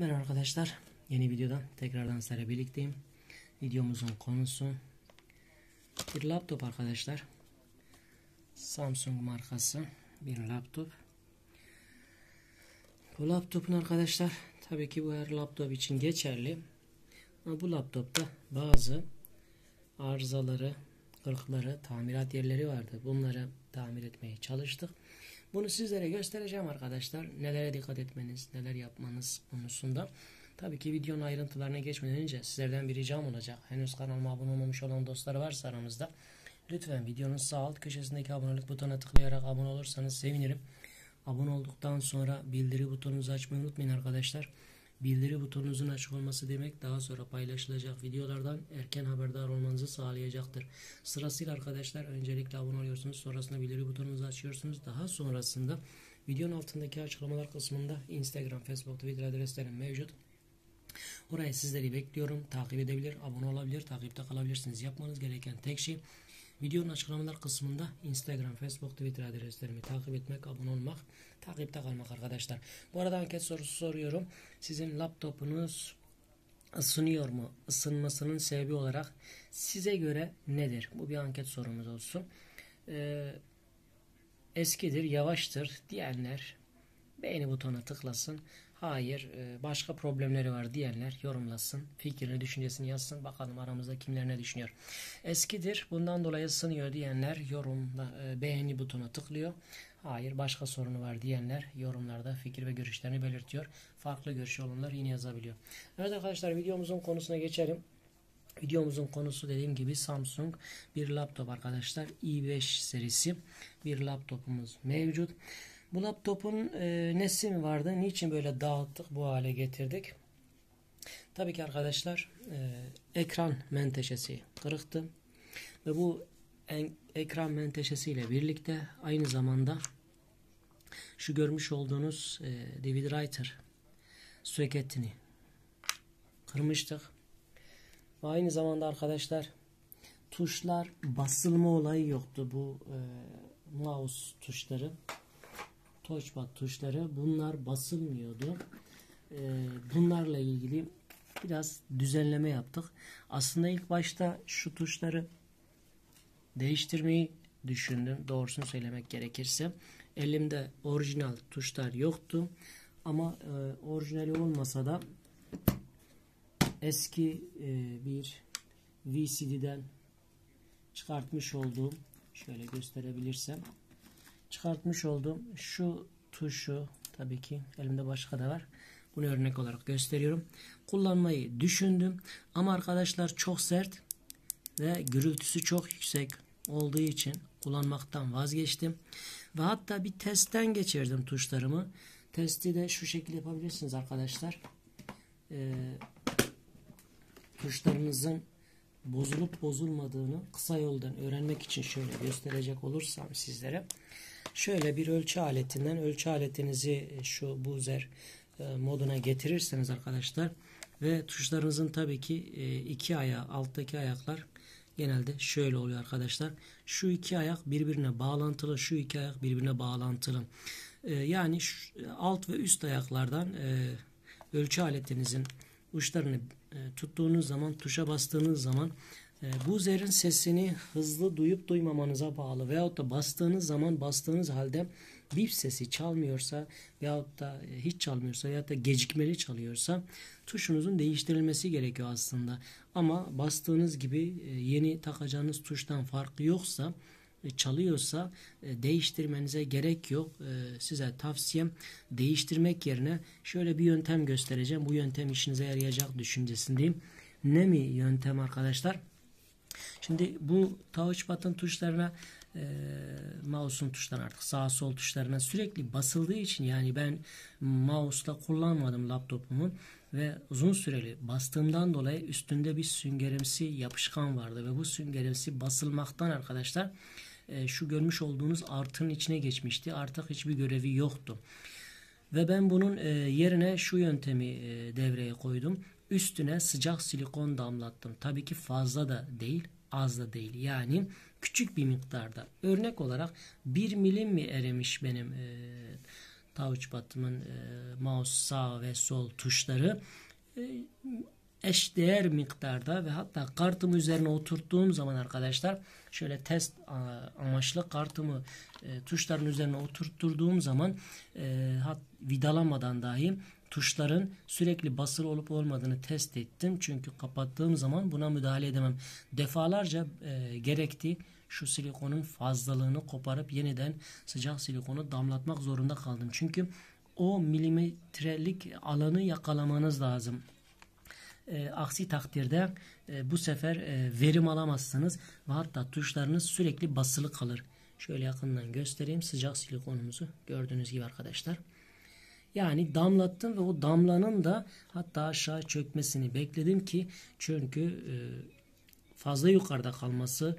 Merhaba arkadaşlar. Yeni videoda tekrardan sizlerle birlikteyim. Videomuzun konusu bir laptop arkadaşlar. Samsung markası bir laptop. Bu laptopun arkadaşlar tabii ki bu her laptop için geçerli. Ama bu laptopta bazı arızaları, kırıkları, tamirat yerleri vardı. Bunları tamir etmeye çalıştık. Bunu sizlere göstereceğim arkadaşlar. Nelere dikkat etmeniz, neler yapmanız konusunda. Tabii ki videonun ayrıntılarına geçmeden önce sizlerden bir ricam olacak. Henüz kanalıma abone olmamış olan dostlar varsa aramızda. Lütfen videonun sağ alt köşesindeki abonelik butonuna tıklayarak abone olursanız sevinirim. Abone olduktan sonra bildiri butonunuzu açmayı unutmayın arkadaşlar. Bildiri butonunuzun açık olması demek daha sonra paylaşılacak videolardan erken haberdar olmanızı sağlayacaktır. Sırasıyla arkadaşlar öncelikle abone oluyorsunuz. Sonrasında bildiri butonunuzu açıyorsunuz. Daha sonrasında videonun altındaki açıklamalar kısmında Instagram, Facebook, Twitter adreslerim mevcut. Oraya sizleri bekliyorum. Takip edebilir, abone olabilir, takipte kalabilirsiniz. Yapmanız gereken tek şey Videonun açıklamalar kısmında Instagram, Facebook, Twitter adreslerimi takip etmek, abone olmak, takipte kalmak arkadaşlar. Bu arada anket sorusu soruyorum. Sizin laptopunuz ısınıyor mu? Isınmasının sebebi olarak size göre nedir? Bu bir anket sorumuz olsun. Ee, eskidir, yavaştır diyenler beğeni butonuna tıklasın. Hayır e, başka problemleri var diyenler yorumlasın. Fikrini, düşüncesini yazsın. Bakalım aramızda kimler ne düşünüyor. Eskidir bundan dolayı sınıyor diyenler yorumda e, beğeni butonuna tıklıyor. Hayır başka sorunu var diyenler yorumlarda fikir ve görüşlerini belirtiyor. Farklı görüş olanlar yine yazabiliyor. Evet arkadaşlar videomuzun konusuna geçelim. Videomuzun konusu dediğim gibi Samsung bir laptop arkadaşlar. i5 serisi bir laptopumuz mevcut. Bu laptopun e, nesi mi vardı? Niçin böyle dağıttık bu hale getirdik? Tabii ki arkadaşlar e, ekran menteşesi kırıktı. Ve bu en, ekran menteşesi ile birlikte aynı zamanda şu görmüş olduğunuz e, DVD Writer soketini kırmıştık. Ve aynı zamanda arkadaşlar tuşlar basılma olayı yoktu bu e, mouse tuşları touchpad tuşları bunlar basılmıyordu. Ee, bunlarla ilgili biraz düzenleme yaptık. Aslında ilk başta şu tuşları değiştirmeyi düşündüm. Doğrusunu söylemek gerekirse. Elimde orijinal tuşlar yoktu. Ama e, orijinali olmasa da eski e, bir VCD'den çıkartmış olduğum şöyle gösterebilirsem çıkartmış olduğum şu tuşu tabii ki elimde başka da var. Bunu örnek olarak gösteriyorum. Kullanmayı düşündüm ama arkadaşlar çok sert ve gürültüsü çok yüksek olduğu için kullanmaktan vazgeçtim. Ve hatta bir testten geçirdim tuşlarımı. Testi de şu şekilde yapabilirsiniz arkadaşlar. Ee, tuşlarınızın bozulup bozulmadığını kısa yoldan öğrenmek için şöyle gösterecek olursam sizlere. Şöyle bir ölçü aletinden ölçü aletinizi e, şu buzer e, moduna getirirseniz arkadaşlar ve tuşlarınızın tabii ki e, iki ayağı alttaki ayaklar genelde şöyle oluyor arkadaşlar. Şu iki ayak birbirine bağlantılı, şu iki ayak birbirine bağlantılı. Yani alt ve üst ayaklardan ölçü aletinizin uçlarını tuttuğunuz zaman, tuşa bastığınız zaman bu zerin sesini hızlı duyup duymamanıza bağlı veyahut da bastığınız zaman bastığınız halde bip sesi çalmıyorsa veyahut da e, hiç çalmıyorsa veyahut da gecikmeli çalıyorsa tuşunuzun değiştirilmesi gerekiyor aslında. Ama bastığınız gibi e, yeni takacağınız tuştan farkı yoksa çalıyorsa değiştirmenize gerek yok. Size tavsiyem değiştirmek yerine şöyle bir yöntem göstereceğim. Bu yöntem işinize yarayacak düşüncesindeyim. Ne mi yöntem arkadaşlar? Şimdi bu touchpad'ın tuşlarına e, mouse'un tuşlarına artık sağ sol tuşlarına sürekli basıldığı için yani ben mouse'la kullanmadım laptopumun ve uzun süreli bastığımdan dolayı üstünde bir süngerimsi yapışkan vardı ve bu süngerimsi basılmaktan arkadaşlar e, şu görmüş olduğunuz artın içine geçmişti. Artık hiçbir görevi yoktu. Ve ben bunun e, yerine şu yöntemi e, devreye koydum. Üstüne sıcak silikon damlattım. Tabii ki fazla da değil az da değil. Yani küçük bir miktarda. Örnek olarak 1 milim mi erimiş benim e, touchpad'ımın e, mouse sağ ve sol tuşları e, eşdeğer miktarda ve hatta kartımı üzerine oturttuğum zaman arkadaşlar şöyle test amaçlı kartımı e, tuşların üzerine oturtturduğum zaman e, hat, vidalamadan dahi tuşların sürekli basılı olup olmadığını test ettim. Çünkü kapattığım zaman buna müdahale edemem. Defalarca e, gerekti şu silikonun fazlalığını koparıp yeniden sıcak silikonu damlatmak zorunda kaldım. Çünkü o milimetrelik alanı yakalamanız lazım. E, aksi takdirde e, bu sefer e, verim alamazsınız ve hatta tuşlarınız sürekli basılı kalır. Şöyle yakından göstereyim sıcak silikonumuzu gördüğünüz gibi arkadaşlar. Yani damlattım ve o damlanın da hatta aşağı çökmesini bekledim ki çünkü e, fazla yukarıda kalması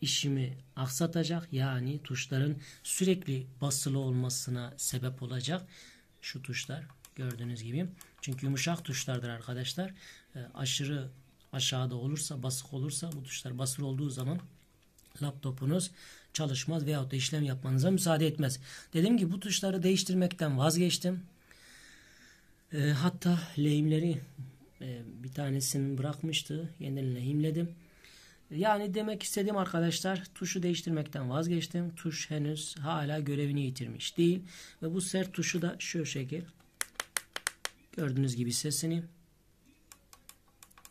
işimi aksatacak. Yani tuşların sürekli basılı olmasına sebep olacak. Şu tuşlar gördüğünüz gibi. Çünkü yumuşak tuşlardır arkadaşlar. E, aşırı aşağıda olursa basık olursa bu tuşlar basılı olduğu zaman laptopunuz çalışmaz veyahut da işlem yapmanıza müsaade etmez. Dedim ki bu tuşları değiştirmekten vazgeçtim. E, hatta lehimleri e, bir tanesini bırakmıştı. Yeniden lehimledim. Yani demek istediğim arkadaşlar tuşu değiştirmekten vazgeçtim. Tuş henüz hala görevini yitirmiş değil. Ve bu sert tuşu da şu şekil. Gördüğünüz gibi sesini.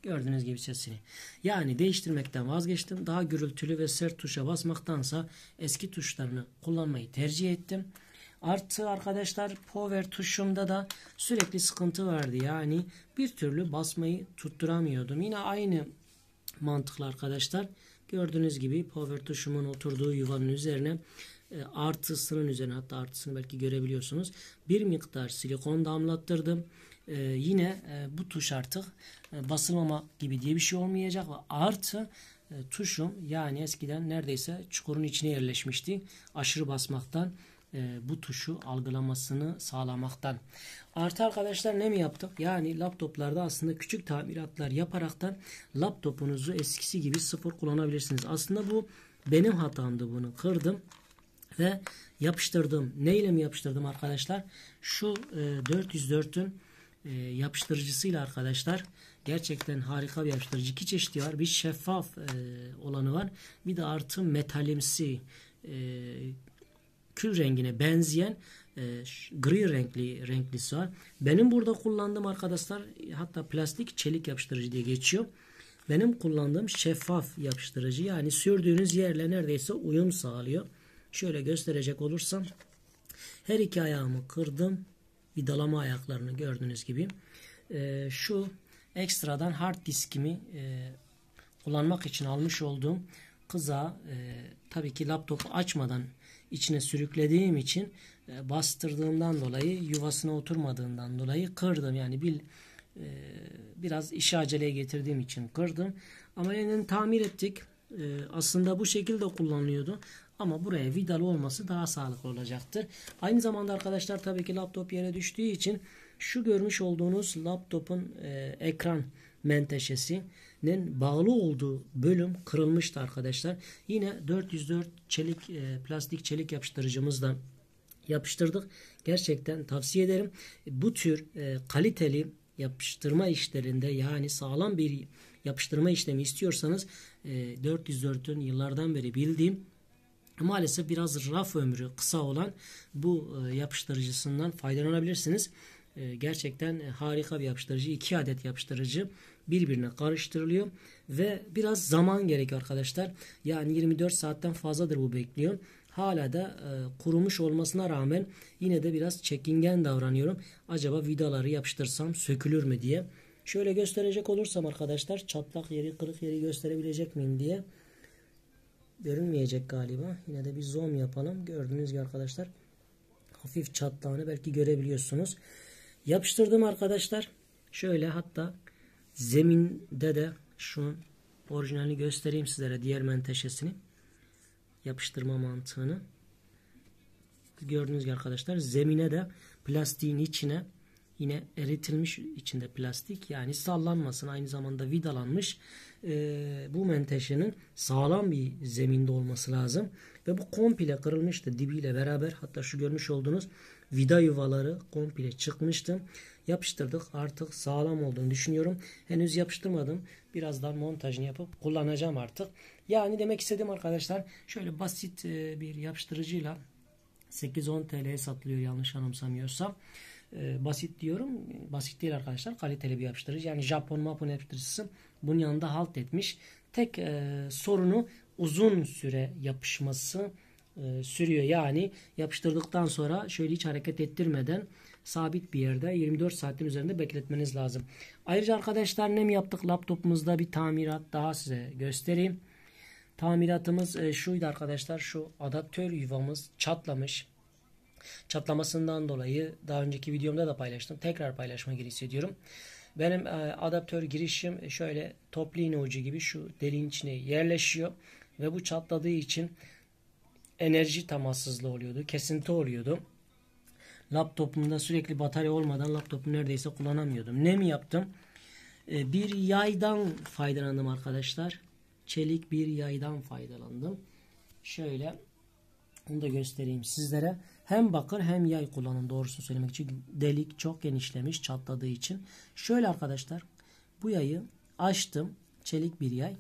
Gördüğünüz gibi sesini. Yani değiştirmekten vazgeçtim. Daha gürültülü ve sert tuşa basmaktansa eski tuşlarını kullanmayı tercih ettim. Artı arkadaşlar power tuşumda da sürekli sıkıntı vardı. Yani bir türlü basmayı tutturamıyordum. Yine aynı mantıklı arkadaşlar. Gördüğünüz gibi power tuşumun oturduğu yuvanın üzerine e, artısının üzerine hatta artısını belki görebiliyorsunuz. Bir miktar silikon damlattırdım. E, yine e, bu tuş artık e, basılmama gibi diye bir şey olmayacak ve artı e, tuşum yani eskiden neredeyse çukurun içine yerleşmişti. Aşırı basmaktan e, bu tuşu algılamasını sağlamaktan. Artı arkadaşlar ne mi yaptık? Yani laptoplarda aslında küçük tamiratlar yaparaktan laptopunuzu eskisi gibi sıfır kullanabilirsiniz. Aslında bu benim hatamdı bunu kırdım ve yapıştırdım. Ne ile mi yapıştırdım arkadaşlar? Şu e, 404'ün e, yapıştırıcısıyla arkadaşlar gerçekten harika bir yapıştırıcı. İki çeşidi var. Bir şeffaf e, olanı var. Bir de artı metalimsi e, kül rengine benzeyen gri renkli renklisi var. Benim burada kullandığım arkadaşlar hatta plastik çelik yapıştırıcı diye geçiyor. Benim kullandığım şeffaf yapıştırıcı yani sürdüğünüz yerle neredeyse uyum sağlıyor. Şöyle gösterecek olursam her iki ayağımı kırdım. Vidalama ayaklarını gördüğünüz gibi. E, şu ekstradan hard diskimi e, kullanmak için almış olduğum kıza e, tabii ki laptopu açmadan içine sürüklediğim için e, bastırdığımdan dolayı yuvasına oturmadığından dolayı kırdım. Yani bir e, biraz işi aceleye getirdiğim için kırdım. Ama yeniden tamir ettik. E, aslında bu şekilde kullanılıyordu. Ama buraya vidalı olması daha sağlıklı olacaktır. Aynı zamanda arkadaşlar tabii ki laptop yere düştüğü için şu görmüş olduğunuz laptopun e, ekran menteşesinin bağlı olduğu bölüm kırılmıştı arkadaşlar. Yine 404 çelik e, plastik çelik yapıştırıcımızla yapıştırdık. Gerçekten tavsiye ederim. Bu tür e, kaliteli yapıştırma işlerinde yani sağlam bir yapıştırma işlemi istiyorsanız e, 404'ün yıllardan beri bildiğim maalesef biraz raf ömrü kısa olan bu e, yapıştırıcısından faydalanabilirsiniz. E, gerçekten harika bir yapıştırıcı. iki adet yapıştırıcı birbirine karıştırılıyor ve biraz zaman gerekiyor arkadaşlar. Yani 24 saatten fazladır bu bekliyor. Hala da e, kurumuş olmasına rağmen yine de biraz çekingen davranıyorum. Acaba vidaları yapıştırsam sökülür mü diye. Şöyle gösterecek olursam arkadaşlar çatlak yeri kırık yeri gösterebilecek miyim diye. Görünmeyecek galiba. Yine de bir zoom yapalım. Gördüğünüz gibi arkadaşlar hafif çatlağını belki görebiliyorsunuz. Yapıştırdım arkadaşlar. Şöyle hatta zeminde de şu orijinalini göstereyim sizlere diğer menteşesini. Yapıştırma mantığını. Gördüğünüz gibi arkadaşlar zemine de plastiğin içine yine eritilmiş içinde plastik yani sallanmasın aynı zamanda vidalanmış e, bu menteşenin sağlam bir zeminde olması lazım ve bu komple kırılmıştı dibiyle beraber hatta şu görmüş olduğunuz vida yuvaları komple çıkmıştı. Yapıştırdık. Artık sağlam olduğunu düşünüyorum. Henüz yapıştırmadım. Birazdan montajını yapıp kullanacağım artık. Yani demek istediğim arkadaşlar şöyle basit e, bir yapıştırıcıyla 8-10 TL'ye satılıyor yanlış anımsamıyorsam. E, basit diyorum. Basit değil arkadaşlar. Kaliteli bir yapıştırıcı. Yani Japon mapon yapıştırıcısı bunun yanında halt etmiş. Tek e, sorunu uzun süre yapışması e, sürüyor. Yani yapıştırdıktan sonra şöyle hiç hareket ettirmeden sabit bir yerde 24 saatin üzerinde bekletmeniz lazım. Ayrıca arkadaşlar ne mi yaptık laptopumuzda bir tamirat daha size göstereyim. Tamiratımız e, şuydu arkadaşlar şu adaptör yuvamız çatlamış. Çatlamasından dolayı daha önceki videomda da paylaştım. Tekrar paylaşma geri hissediyorum. Benim e, adaptör girişim şöyle toplu ucu gibi şu deliğin içine yerleşiyor. Ve bu çatladığı için enerji temassızlığı oluyordu. Kesinti oluyordu. Laptopumda sürekli batarya olmadan laptopu neredeyse kullanamıyordum. Ne mi yaptım? E, bir yaydan faydalandım arkadaşlar. Çelik bir yaydan faydalandım. Şöyle onu da göstereyim sizlere. Hem bakır hem yay kullanın doğrusunu söylemek için. Delik çok genişlemiş çatladığı için. Şöyle arkadaşlar bu yayı açtım. Çelik bir yay.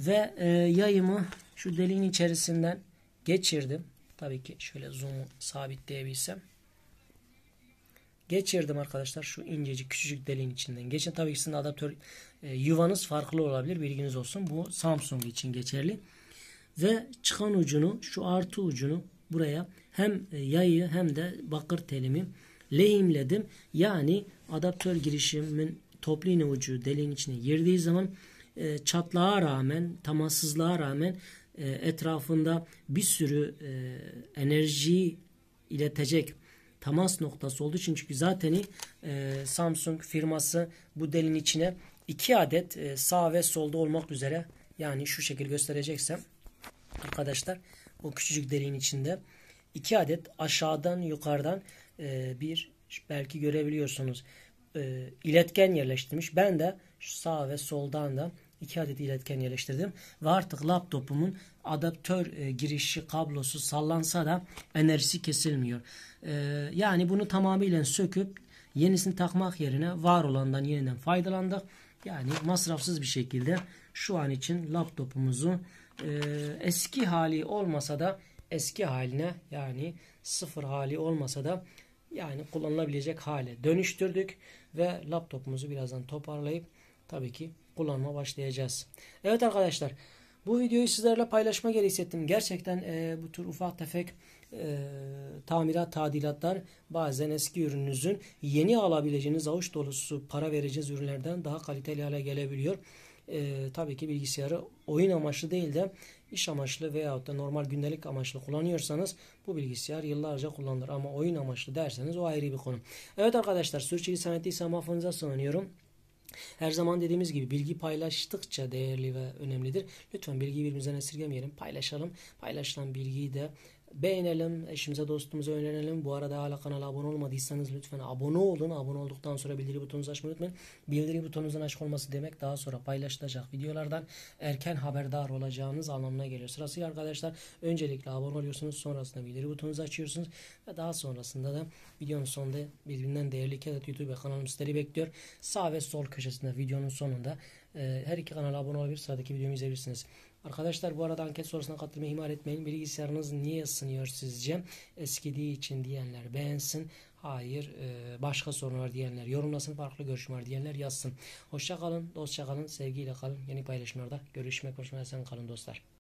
Ve e, yayımı şu deliğin içerisinden geçirdim. Tabii ki şöyle zoom'u sabitleyebilsem. Geçirdim arkadaşlar şu incecik küçücük deliğin içinden. Geçin tabii ki sizin adaptör e, yuvanız farklı olabilir bilginiz olsun. Bu Samsung için geçerli. Ve çıkan ucunu şu artı ucunu buraya hem e, yayı hem de bakır telimi lehimledim. Yani adaptör girişimin toplu iğne ucu deliğin içine girdiği zaman e, çatlağa rağmen, tamassızlığa rağmen e, etrafında bir sürü e, enerjiyi iletecek temas noktası olduğu için çünkü zaten Samsung firması bu delin içine iki adet sağ ve solda olmak üzere yani şu şekil göstereceksem arkadaşlar o küçücük deliğin içinde iki adet aşağıdan yukarıdan e, bir belki görebiliyorsunuz e, iletken yerleştirmiş. Ben de sağ ve soldan da iki adet iletken yerleştirdim ve artık laptopumun adaptör e, girişi kablosu sallansa da enerjisi kesilmiyor. E, yani bunu tamamıyla söküp yenisini takmak yerine var olandan yeniden faydalandık. Yani masrafsız bir şekilde şu an için laptopumuzu e, eski hali olmasa da eski haline yani sıfır hali olmasa da yani kullanılabilecek hale dönüştürdük ve laptopumuzu birazdan toparlayıp tabii ki kullanma başlayacağız. Evet arkadaşlar bu videoyu sizlerle paylaşma gereği hissettim. Gerçekten e, bu tür ufak tefek e, tamirat, tadilatlar bazen eski ürününüzün yeni alabileceğiniz avuç dolusu para vereceğiniz ürünlerden daha kaliteli hale gelebiliyor. E, tabii ki bilgisayarı oyun amaçlı değil de iş amaçlı veyahut da normal gündelik amaçlı kullanıyorsanız bu bilgisayar yıllarca kullanılır. Ama oyun amaçlı derseniz o ayrı bir konu. Evet arkadaşlar sürçülisan ettiysem affınıza sığınıyorum. Her zaman dediğimiz gibi bilgi paylaştıkça değerli ve önemlidir. Lütfen bilgiyi birbirimizden esirgemeyelim. Paylaşalım. Paylaşılan bilgiyi de beğenelim, eşimize dostumuza önerelim. Bu arada hala kanala abone olmadıysanız lütfen abone olun. Abone olduktan sonra bildiri butonunuzu açmayı unutmayın. Bildiri butonunuzun açık olması demek daha sonra paylaşılacak videolardan erken haberdar olacağınız anlamına geliyor. Sırasıyla arkadaşlar öncelikle abone oluyorsunuz. Sonrasında bildiri butonunuzu açıyorsunuz. Ve daha sonrasında da videonun sonunda birbirinden değerli iki adet YouTube kanalım sizleri bekliyor. Sağ ve sol köşesinde videonun sonunda her iki kanala abone olabilir. Sıradaki videomu izleyebilirsiniz. Arkadaşlar bu arada anket sorusuna katılmayı ihmal etmeyin. Bilgisayarınız niye ısınıyor sizce? Eskidiği için diyenler beğensin. Hayır e, başka sorun var diyenler yorumlasın. Farklı görüşüm var diyenler yazsın. Hoşça kalın, dostça kalın, sevgiyle kalın. Yeni paylaşımlarda görüşmek üzere. Sen kalın dostlar.